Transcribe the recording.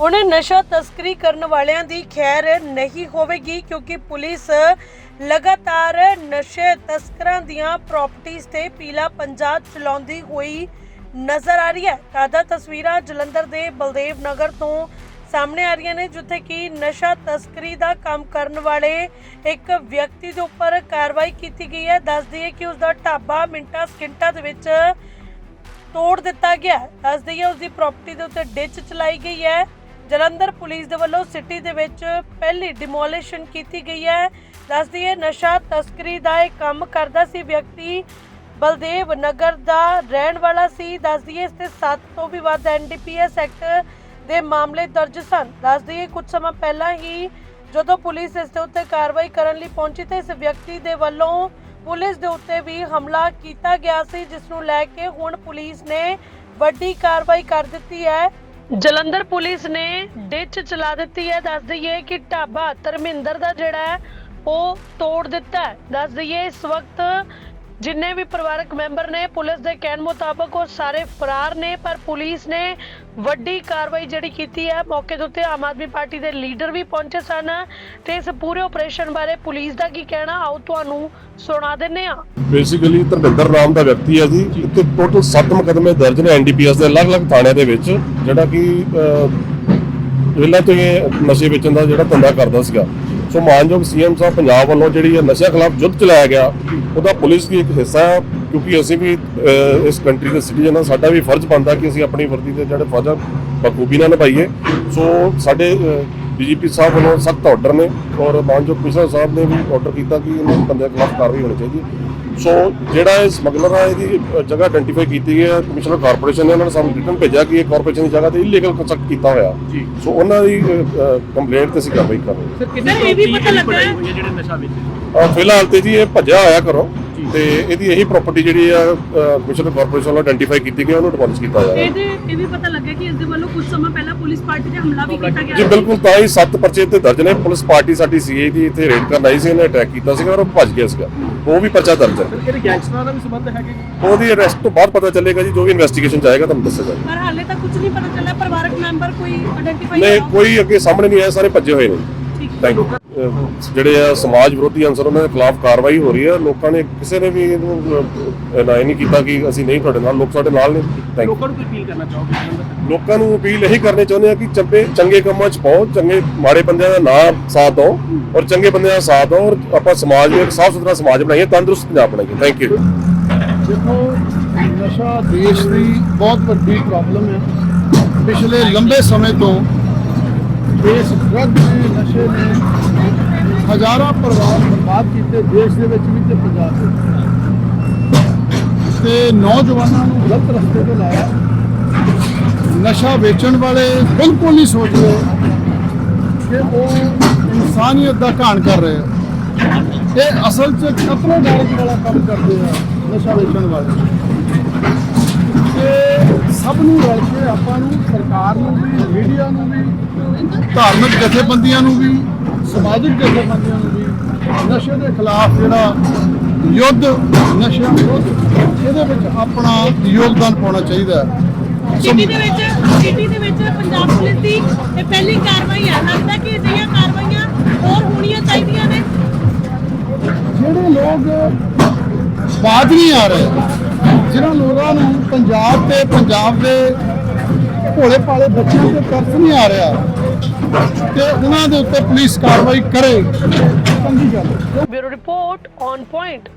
ਹੁਣ ਨਸ਼ਾ ਤਸਕਰੀ ਕਰਨ ਵਾਲਿਆਂ ਦੀ ਖੈਰ ਨਹੀਂ ਹੋਵੇਗੀ ਕਿਉਂਕਿ ਪੁਲਿਸ ਲਗਾਤਾਰ ਨਸ਼ੇ ਤਸਕਰਾਂ ਦੀਆਂ ਪ੍ਰਾਪਰਟੀਆਂ ਤੇ ਪੀਲਾ ਪੰਜਾ ਚਲਾਉਂਦੀ ਹੋਈ ਨਜ਼ਰ ਆ ਰਹੀ ਹੈ। ਤਾਜ਼ਾ ਤਸਵੀਰਾਂ ਜਲੰਧਰ ਦੇ ਬਲਦੇਵ ਨਗਰ ਤੋਂ ਸਾਹਮਣੇ ਆ ਰਹੀਆਂ ਨੇ, ਜਿੱਥੇ ਕਿ ਨਸ਼ਾ ਤਸਕਰੀ ਦਾ ਕੰਮ ਕਰਨ ਵਾਲੇ ਇੱਕ ਵਿਅਕਤੀ ਦੇ ਉੱਪਰ ਕਾਰਵਾਈ ਕੀਤੀ ਗਈ ਹੈ। ਦੱਸ ਦਈਏ ਕਿ ਉਸ ਦਾ ਢਾਬਾ ਮਿੰਟਾਂ ਸਕਿੰਟਾਂ ਦੇ ਵਿੱਚ ਤੋੜ ਦਿੱਤਾ ਗਿਆ ਦੱਸ ਦਈਏ ਉਸ ਦੀ ਪ੍ਰਾਪਰਟੀ ਦੇ ਉੱਤੇ ਡਿਚ ਚਲਾਈ ਗਈ ਹੈ। ਜਲੰਧਰ ਪੁਲਿਸ ਦੇ ਵੱਲੋਂ ਸਿਟੀ ਦੇ ਵਿੱਚ ਪਹਿਲੀ ਡਿਮੋਲੀਸ਼ਨ ਕੀਤੀ ਗਈ ਹੈ। ਦੱਸ ਦਈਏ, ਨਸ਼ਾ ਤਸਕਰੀ ਦਾ ਇਹ ਕੰਮ ਕਰਦਾ ਸੀ ਵਿਅਕਤੀ ਬਲਦੇਵ ਨਗਰ ਦਾ ਰਹਿਣ ਵਾਲਾ ਸੀ। ਦੱਸ ਦਈਏ, ਇਸ ਤੇ 7 ਤੋਂ ਵੀ ਵੱਧ ਐਨਡੀਪੀਐਸ ਐਕਟ ਦੇ ਮਾਮਲੇ ਦਰਜ ਸਨ। ਦੱਸ ਦਈਏ, ਕੁਝ ਸਮਾਂ ਪਹਿਲਾਂ ਹੀ ਜਦੋਂ ਪੁਲਿਸ ਇਸ ਦੇ ਉੱਤੇ ਕਾਰਵਾਈ ਕਰਨ ਲਈ ਪਹੁੰਚੀ ਤੇ ਇਸ ਵਿਅਕਤੀ ਦੇ ਵੱਲੋਂ ਪੁਲਿਸ ਦੇ ਉੱਤੇ ਵੀ ਹਮਲਾ ਕੀਤਾ ਗਿਆ ਸੀ, ਜਿਸ ਨੂੰ ਲੈ ਕੇ ਹੁਣ ਪੁਲਿਸ ਨੇ ਵੱਡੀ ਕਾਰਵਾਈ ਕਰ ਦਿੱਤੀ ਹੈ। ਜਲੰਧਰ ਪੁਲਿਸ ਨੇ ਡਿਚ ਚਲਾ ਦਿੱਤੀ ਹੈ। ਦੱਸ ਦਈਏ ਕਿ ਢਾਬਾ ਧਰਮਿੰਦਰ ਦਾ ਜਿਹੜਾ ਹੈ, ਉਹ ਤੋੜ ਦਿੱਤਾ ਹੈ। ਦੱਸ ਦਈਏ, ਇਸ ਵਕਤ ਜਿੰਨੇ ਵੀ ਪਰਿਵਾਰਕ ਮੈਂਬਰ ਨੇ, ਪੁਲਿਸ ਦੇ ਕਹਿਣ ਮੁਤਾਬਕ ਉਹ ਸਾਰੇ ਫਰਾਰ ਨੇ, ਪਰ ਪੁਲਿਸ ਨੇ ਵੱਡੀ ਕਾਰਵਾਈ ਜਿਹੜੀ ਕੀਤੀ ਹੈ, ਮੌਕੇ ਦੇ ਉੱਤੇ ਆਮ ਆਦਮੀ ਪਾਰਟੀ ਦੇ ਲੀਡਰ ਵੀ ਪਹੁੰਚੇ ਸਨ ਤੇ ਇਸ ਪੂਰੇ ਆਪਰੇਸ਼ਨ ਬਾਰੇ ਪੁਲਿਸ ਦਾ ਕੀ ਕਹਿਣਾ, ਆਓ ਤੁਹਾਨੂੰ ਸੁਣਾ ਦਿੰਨੇ ਆ ਬੇਸਿਕਲੀ ਧਰਮਿੰਦਰ ਨਾਮ ਦਾ ਵਿਅਕਤੀ ਹੈ ਜੀ, ਇੱਥੇ ਟੋਟਲ 7 ਮੁਕਦਮੇ ਦਰਜ ਨੇ ਐਨਡੀਪੀਐਸ ਦੇ ਅਲੱਗ-ਅਲੱਗ ਥਾਣਿਆਂ ਦੇ ਵਿੱਚ, ਜਿਹੜਾ ਕਿ ਪਹਿਲਾਂ ਤੋਂ ਇਹ ਨਸ਼ੇ ਵੇਚਣ ਦਾ ਜਿਹੜਾ ਧੰਦਾ ਕਰਦਾ ਸੀਗਾ। ਸੋ ਮਾਨਯੋਗ ਸੀਐਮ ਸਾਹਿਬ ਪੰਜਾਬ ਵੱਲੋਂ ਜਿਹੜੀ ਇਹ ਨਸ਼ਾ ਖਿਲਾਫ ਯੁੱਧ ਚਲਾਇਆ ਗਿਆ, ਉਹਦਾ ਪੁਲਿਸ ਦੀ ਇੱਕ ਹਿੱਸਾ ਹੈ, ਕਿਉਂਕਿ ਅਸੀਂ ਵੀ ਇਸ ਕੰਟਰੀ ਦੇ ਸਿਟੀਜ਼ਨ ਹਾਂ, ਸਾਡਾ ਵੀ ਫਰਜ਼ ਬਣਦਾ ਕਿ ਅਸੀਂ ਆਪਣੀ ਵਰਦੀ ਦੇ ਜਿਹੜੇ ਫਰਜ਼ ਬਖੂਬੀ ਨਾਲ ਨਿਭਾਈਏ। ਸੋ ਸਾਡੇ ਡੀਜੀਪੀ ਸਾਹਿਬ ਵੱਲੋਂ ਸਖਤ ਆਰਡਰ ਨੇ ਔਰ ਮਾਨਯੋਗ ਕਮਿਸ਼ਨਰ ਸਾਹਿਬ ਨੇ ਵੀ ਆਰਡਰ ਕੀਤਾ ਕਿ ਇਹਨਾਂ ਬੰਦਿਆਂ ਖਿਲਾਫ ਕਾਰਵਾਈ ਹੋਣੀ ਚਾਹੀਦੀ ਹੈ। ਸੋ ਜਿਹੜਾ ਇਹ ਸਮਗਲਰ ਆ ਇਹਦੀ ਜਗ੍ਹਾ ਆਇਡੈਂਟੀਫਾਈ ਕੀਤੀ ਗਈ ਹੈ ਕਮਿਸ਼ਨਰ ਕਾਰਪੋਰੇਸ਼ਨ ਨੇ ਉਹਨਾਂ ਨੇ ਸਾਨੂੰ ਰਿਟਨ ਭੇਜਿਆ ਕਿ ਇਹ ਕਾਰਪੋਰੇਸ਼ਨ ਦੀ ਜਗ੍ਹਾ ਤੇ ਇਲੀਗਲ ਕੰਸਟਰਕਟ ਕੀਤਾ ਹੋਇਆ। ਜੀ। ਸੋ ਉਹਨਾਂ ਦੀ ਕੰਪਲੇਂਟ ਤੇ ਅਸੀਂ ਕਾਰਵਾਈ ਕਰ ਰਹੇ ਹਾਂ। ਸਰ ਕਿੰਨੇ ਇਹ ਵੀ ਪਤਾ ਲੱਗਾ ਜਿਹੜੇ ਨਸ਼ਾ ਵੇਚਦੇ ਫਿਲਹਾਲ ਤੇ ਜੀ ਇਹ ਭੱਜਿਆ ਹੋਇਆ ਕਰੋ। ਤੇ ਇਹਦੀ ਇਹੀ ਪ੍ਰਾਪਰਟੀ ਜਿਹੜੀ ਆ ਕਮਿਸ਼ਨਰ ਕਾਰਪੋਰੇਸ਼ਨ ਵੱਲੋਂ ਆਇਡੈਂਟੀਫਾਈ ਕੀਤੀ ਗਈ ਉਹਨੂੰ ਡਿਪੋਜ਼ਿਟ ਕੀਤਾ ਜਾ ਰਿਹਾ ਇਹਦੇ ਇਹ ਵੀ ਪਤਾ ਲੱਗਾ ਕਿ ਇਸ ਦੇ ਵੱਲੋਂ ਕੁਝ ਸਮਾਂ ਪਹਿਲਾਂ ਪੁਲਿਸ ਪਾਰਟੀ ਤੇ ਹਮਲਾ ਵੀ ਕੀਤਾ ਗਿਆ ਜੀ ਬਿਲਕੁਲ ਤਾਂ ਹੀ ਸੱਤ ਪਰਚੇ ਤੇ ਦਰਜ ਨੇ। ਪੁਲਿਸ ਪਾਰਟੀ ਸਾਡੀ ਸੀਏ ਦੀ ਇੱਥੇ ਰੇਡ ਕਰਨ ਆਈ ਸੀ ਇਹਨੇ ਅਟੈਕ ਕੀਤਾ ਸੀਗਾ ਔਰ ਉਹ ਭੱਜ ਗਿਆ ਸੀਗਾ। ਉਹ ਵੀ ਪਰਚਾ ਦਰਜ ਹੈ। ਕਿਹੜੇ ਗੈਂਗਸਟਰਾਂ ਨਾਲ ਵੀ ਸੰਬੰਧ ਹੈਗੇ ਜੀ? ਉਹਦੀ ਅਰੈਸਟ ਤੋਂ ਬਾਅਦ ਪਤਾ ਚੱਲੇਗਾ ਜੀ ਜੋ ਵੀ ਇਨਵੈਸਟੀਗੇਸ਼ਨ ਜਾਏਗਾ ਤੁਹਾਨੂੰ ਦੱਸਿਆ ਜਾਏਗਾ। ਪਰ ਹਾਲੇ ਤੱਕ ਕੁਝ ਨਹੀਂ ਪਤਾ ਚੱਲਿਆ। ਪਰਿਵਾਰਕ ਮੈਂਬਰ ਕੋਈ ਆਇਡੈਂਟੀਫਾਈ ਨਹੀਂ ਕੋਈ ਅੱਗੇ ਸਾਹਮਣੇ ਨਹੀਂ ਆਇਆ ਸਾਰੇ ਭੱਜੇ ਹੋਏ ਨੇ। ਠੀਕ ਥੈਂਕ ਯੂ ਜਿਹੜੇ ਆ ਸਮਾਜ ਵਿਰੋਧੀ ਅੰਸਰ ਉਹਨਾਂ ਦੇ ਖਿਲਾਫ ਕਾਰਵਾਈ ਹੋ ਰਹੀ ਹੈ ਲੋਕਾਂ ਨੇ ਕਿਸੇ ਨੇ ਵੀ ਇਹਨੂੰ ਨਾ ਨਹੀਂ ਕੀਤਾ ਕਿ ਅਸੀਂ ਨਹੀਂ ਤੁਹਾਡੇ ਨਾਲ ਲੋਕ ਸਾਡੇ ਨਾਲ ਨੇ। ਥੈਂਕ ਯੂ ਲੋਕਾਂ ਨੂੰ ਅਪੀਲ ਕਰਨਾ ਚਾਹੋਗੇ? ਲੋਕਾਂ ਨੂੰ ਅਪੀਲ ਇਹੀ ਕਰਨੀ ਚਾਹੁੰਦੇ ਆ ਕਿ ਚੰਗੇ ਚੰਗੇ ਕੰਮਾਂ 'ਚ ਪਾਓ ਚੰਗੇ ਮਾੜੇ ਬੰਦਿਆਂ ਦਾ ਨਾ ਸਾਥ ਦਿਓ ਔਰ ਚੰਗੇ ਬੰਦਿਆਂ ਦਾ ਸਾਥ ਦਿਓ ਔਰ ਆਪਾਂ ਸਮਾਜ ਨੂੰ ਇੱਕ ਸਾਫ਼ ਸੁਥਰਾ ਸਮਾਜ ਬਣਾਈਏ ਤੰਦਰੁਸਤ ਪੰਜਾਬ ਬਣਾਈਏ। ਥੈਂਕ ਯੂ ਦੇਖੋ ਨਸ਼ਾ ਦੇਸ਼ ਦੀ ਬਹੁਤ ਵੱਡੀ ਪ੍ਰੋਬਲਮ ਹੈ ਪਿਛਲੇ ਲੰਬੇ ਸਮੇਂ ਤੋਂ ਇਸ ਡਰੱਗ ਨੇ ਨਸ਼ੇ ਨੇ ਹਜ਼ਾਰਾਂ ਪਰਿਵਾਰ ਬਰਬਾਦ ਕੀਤੇ, ਦੇਸ਼ ਦੇ ਵਿੱਚ ਵੀ ਤੇ ਪੰਜਾਬ ਦੇ ਵਿੱਚ। ਤੇ ਨੌਜਵਾਨਾਂ ਨੂੰ ਗਲਤ ਰਸਤੇ ਤੇ ਲਾਇਆ। ਨਸ਼ਾ ਵੇਚਣ ਵਾਲੇ ਬਿਲਕੁਲ ਨਹੀਂ ਸੋਚਦੇ ਕਿ ਉਹ ਇਨਸਾਨੀਅਤ ਦਾ ਘਾਣ ਕਰ ਰਹੇ ਆ। ਇਹ ਅਸਲ 'ਚ ਕਤਲੋ ਗਾਰਜ ਵਾਲਾ ਕੰਮ ਕਰਦੇ ਆ ਨਸ਼ਾ ਵੇਚਣ ਵਾਲੇ। ਸਭ ਨੂੰ ਰਲ ਕੇ ਆਪਾਂ ਨੂੰ ਸਰਕਾਰ ਨੂੰ ਵੀ ਮੀਡੀਆ ਨੂੰ ਵੀ ਧਾਰਮਿਕ ਜਥੇਬੰਦੀਆਂ ਨੂੰ ਵੀ ਸਮਾਜਿਕ ਜਥੇਬੰਦੀਆਂ ਨੂੰ ਵੀ ਨਸ਼ੇ ਦੇ ਖਿਲਾਫ ਜਿਹੜਾ ਯੁੱਧ ਨਸ਼ਿਆਂ ਵਿਰੁੱਧ ਇਹਦੇ ਵਿੱਚ ਆਪਣਾ ਯੋਗਦਾਨ ਪਾਉਣਾ ਚਾਹੀਦਾ ਹੈ। ਸਿਟੀ ਦੇ ਵਿੱਚ ਸਿਟੀ ਦੇ ਵਿੱਚ ਪੰਜਾਬ ਪੁਲਿਸ ਦੀ ਇਹ ਪਹਿਲੀ ਕਾਰਵਾਈ ਹੈ ਲੱਗਦਾ ਕਿ ਅਜਿਹੀਆਂ ਕਾਰਵਾਈਆਂ ਹੋਰ ਹੋਣੀਆਂ ਚਾਹੀਦੀਆਂ ਨੇ। ਜਿਹੜੇ ਲੋਕ ਬਾਜ ਨਹੀਂ ਆ ਰਹੇ ਜਿਨ੍ਹਾਂ ਲੋਕਾਂ ਨੂੰ ਪੰਜਾਬ ਤੇ, ਪੰਜਾਬ ਦੇ ਭੋਲੇ ਭਾਲੇ ਬੱਚਿਆਂ ਤੇ ਤਰਸ ਨਹੀਂ ਆ ਰਿਹਾ ਤੇ ਉਹਨਾਂ ਦੇ ਉੱਤੇ ਪੁਲਿਸ ਕਾਰਵਾਈ ਕਰੇ। ਚੰਗੀ ਗੱਲ ਬਿਊਰੋ ਰਿਪੋਰਟ ਔਨ ਪੁਆਇੰਟ।